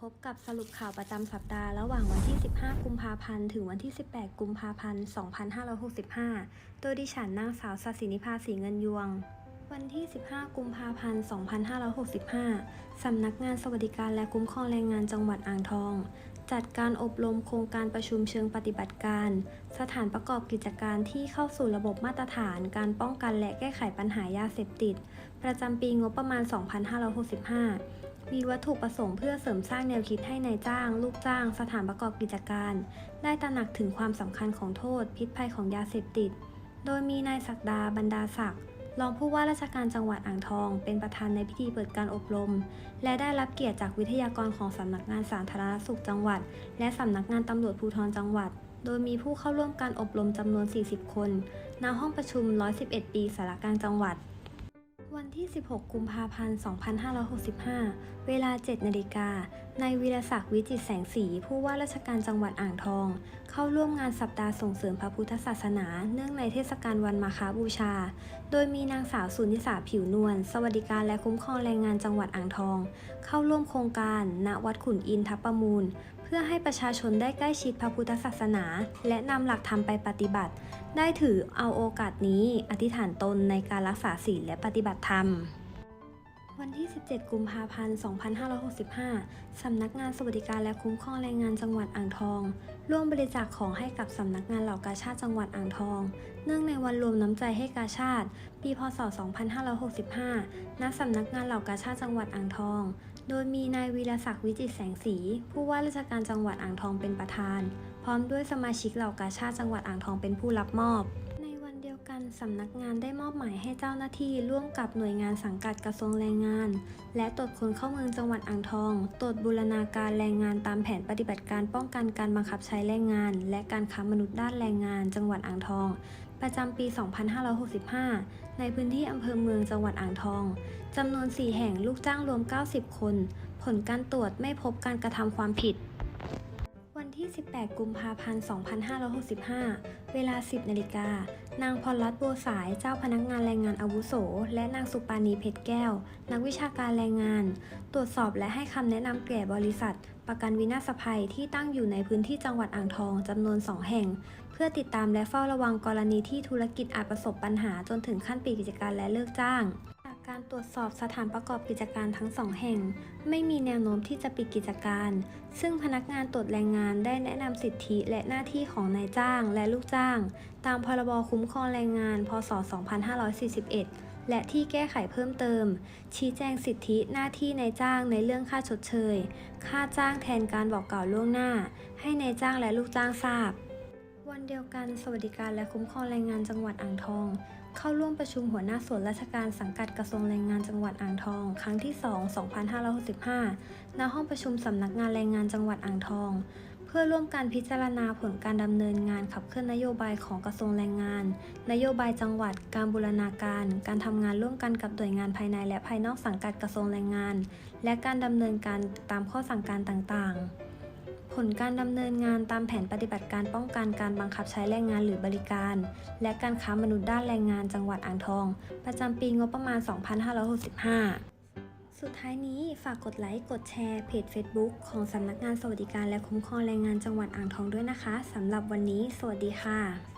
พบกับสรุปข่าวประจำสัปดาห์ระหว่างวันที่ 15 กุมภาพันธ์ ถึงวันที่ 18 กุมภาพันธ์ 2565 โดยดิฉันนางสาวศศินิภาสีเงินยวง วันที่ 15 กุมภาพันธ์ 2565 สำนักงานสวัสดิการและคุ้มครองแรงงานจังหวัดอ่างทอง จัดการอบรมโครงการประชุมเชิงปฏิบัติการ สถานประกอบกิจการที่เข้าสู่ระบบมาตรฐาน การป้องกันและแก้ไขปัญหายาเสพติด ประจำปีงบประมาณ 2565 มีวัตถุประสงค์เพื่อเสริมสร้างแนวคิดให้ในายจ้าง ลูกจ้าง สถานประกอบกิจการ ได้ตระหนักถึงความสำคัญของโทษ พิษภัยของยาเสพติด โดยมีนายศักดาบรรดาศักดิ์รองผู้ว่าราชการจังหวัดอ่างทอง เป็นประธานในพิธีเปิดการอบรม และได้รับเกียรติจากวิทยากรของสำนักงานสาธารณสุขจังหวัด และสำนักงานตำรวจภูธรจังหวัด โดยมีผู้เข้าร่วมการอบรมจำนวน 40 คน ณ ห้องประชุม 111 ปีสารกลางจังหวัด วันที่ 16 กุมภาพันธ์ 2565 เวลา 7 นาฬิกา นายวีรศักดิ์วิจิตแสงสี ผู้ว่าราชการจังหวัดอ่างทอง เข้าร่วมงานสัปดาห์ส่งเสริมพระพุทธศาสนา เนื่องในเทศกาลวันมาฆบูชา โดยมีนางสาวสุนิสาผิวนวล สวัสดิการและคุ้มครองแรงงานจังหวัดอ่างทอง เข้าร่วมโครงการ ณ วัดขุนอินทประมูล พื่อให้ประชาชนได้ใกล้ชิดพระพุทธศาสนา และนำหลักธรรมไปปฏิบัติ ได้ถือเอาโอกาสนี้อธิษฐานตนในการรักษาศีลและปฏิบัติธรรม วันที่ 17 กุมภาพันธ์ 2565 สำนักงานสวัสดิการและคุ้มครองแรงงานจังหวัดอ่างทอง ร่วมบริจาคของให้กับสำนักงานเหล่ากาชาติจังหวัดอ่างทอง เนื่องในวันรวมน้ำใจให้กาชาติ ปี พศ 2565 ณ สำนักงานเหล่ากาชาติจังหวัดอ่างทอง โดยมีนายวีรศักดิ์วิจิตแสงสี ผู้ว่าราชการจังหวัดอ่างทองเป็นประธาน พร้อมด้วยสมาชิกเหล่ากาชาติจังหวัดอ่างทองเป็นผู้รับมอบ กันสำนักงานได้มอบหมายให้เจ้าหน้าที่ร่วมกับหน่วยงานสังกัดกระทรวงแรงงาน และตรวจคนเข้าเมืองจังหวัดอ่างทอง ตรวจบูรณาการแรงงานตามแผนปฏิบัติการป้องกันการบังคับใช้แรงงาน และการค้ามนุษย์ด้านแรงงาน จังหวัดอ่างทอง ประจำปี 2565 ในพื้นที่อำเภอเมืองจังหวัดอ่างทองจำนวน 4 แห่งลูกจ้างรวม 90 คน ผลการตรวจไม่พบการกระทำความผิด ที่ 18 กุมภาพันธ์ 2565 เวลา 10 นาฬิกา นางพรรัตน์บัวสาย เจ้าพนักงานแรงงานอาวุโส และนางสุปานีเพชรแก้ว นักวิชาการแรงงาน ตรวจสอบและให้คำแนะนำแก่บริษัท ประกันวินาศภัยที่ตั้งอยู่ในพื้นที่จังหวัดอ่างทองจำนวน 2 แห่ง เพื่อติดตามและเฝ้าระวังกรณีที่ธุรกิจอาจประสบปัญหาจนถึงขั้นปิดกิจการและเลิกจ้าง การตรวจสอบสถานประกอบกิจการทั้งสองแห่ง ไม่มีแนวโน้มที่จะปิดกิจการ ซึ่งพนักงานตรวจแรงงานได้แนะนำสิทธิและหน้าที่ของนายจ้างและลูกจ้าง ตามพรบคุ้มครองแรงงาน พศ 2541 และที่แก้ไขเพิ่มเติม ชี้แจงสิทธิหน้าที่นายจ้างในเรื่องค่าชดเชย ค่าจ้างแทนการบอกกล่าวล่วงหน้า ให้นายจ้างและลูกจ้างทราบ วันเดียวกันสวัสดิการและคุ้มครองแรงงานจังหวัดอ่างทอง เข้าร่วมประชุมหัวหน้าส่วนราชการสังกัดกระทรวงแรงงานจังหวัดอ่างทอง ครั้งที่ 2 2565 ณ ห้องประชุมสำนักงานแรงงานจังหวัดอ่างทอง เพื่อร่วมการพิจารณาผลการดำเนินงานขับเคลื่อนนโยบายของกระทรวงแรงงาน นโยบายจังหวัด การบูรณาการ การทำงานร่วมกันกับหน่วยงานภายในและภายนอกสังกัดกระทรวงแรงงาน และการดำเนินการตามข้อสั่งการต่างๆ ผลการดำเนินงานตามแผนปฏิบัติการป้องกันการบังคับใช้แรงงานหรือบริการ และการค้ามนุษย์ด้านแรงงานจังหวัดอ่างทอง ประจำปีงบประมาณ 2565 สุดท้ายนี้ฝากกดไลค์ กดแชร์เพจ Facebook ของสำนักงานสวัสดิการและคุ้มครองแรงงานจังหวัดอ่างทองด้วยนะคะสำหรับวันนี้ สวัสดีค่ะ